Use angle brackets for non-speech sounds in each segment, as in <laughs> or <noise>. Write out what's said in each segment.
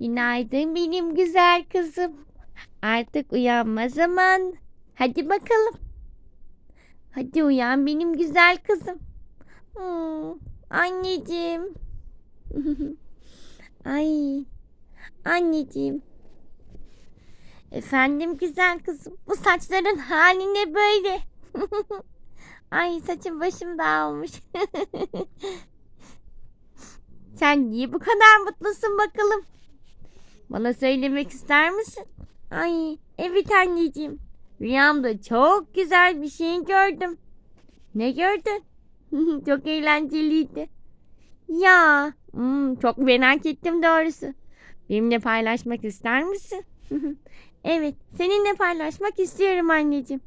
Günaydın benim güzel kızım. Artık uyanma zaman. Hadi bakalım. Hadi uyan benim güzel kızım. Hmm, anneciğim. <laughs> Ay. Anneciğim. Efendim güzel kızım. Bu saçların hali ne böyle? <laughs> Ay saçım başım dağılmış. <laughs> Sen niye bu kadar mutlusun bakalım? Bana söylemek ister misin? Ay evet anneciğim. Rüyamda çok güzel bir şey gördüm. Ne gördün? <laughs> çok eğlenceliydi. Ya hmm, çok merak ettim doğrusu. Benimle paylaşmak ister misin? <laughs> evet seninle paylaşmak istiyorum anneciğim.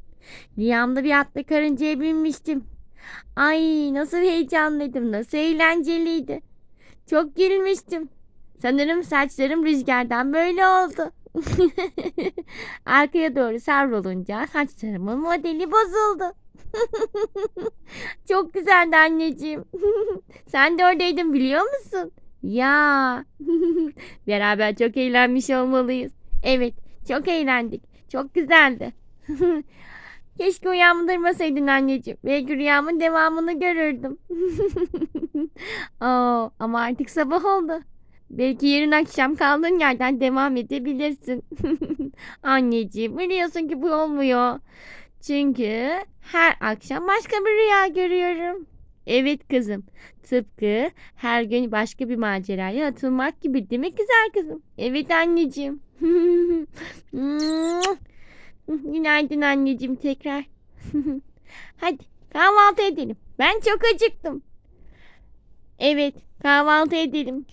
Rüyamda bir atlı karıncaya binmiştim. Ay nasıl heyecanlıydım, nasıl eğlenceliydi. Çok gülmüştüm. Sanırım saçlarım rüzgardan böyle oldu. <laughs> Arkaya doğru savrulunca saçlarımın modeli bozuldu. <laughs> Çok güzeldi anneciğim. <laughs> Sen de oradaydın biliyor musun? Ya. Beraber çok eğlenmiş olmalıyız. Evet, çok eğlendik. Çok güzeldi. Keşke uyandırmasaydın anneciğim. Belki rüyamın devamını görürdüm. Oo, ama artık sabah oldu. Belki yarın akşam kaldığın yerden devam edebilirsin. <laughs> Anneciğim biliyorsun ki bu olmuyor. Çünkü her akşam başka bir rüya görüyorum. Evet kızım. Tıpkı her gün başka bir maceraya atılmak gibi değil mi güzel kızım? Evet anneciğim. <laughs> Günaydın anneciğim tekrar. <laughs> Hadi kahvaltı edelim. Ben çok acıktım. Evet kahvaltı edelim.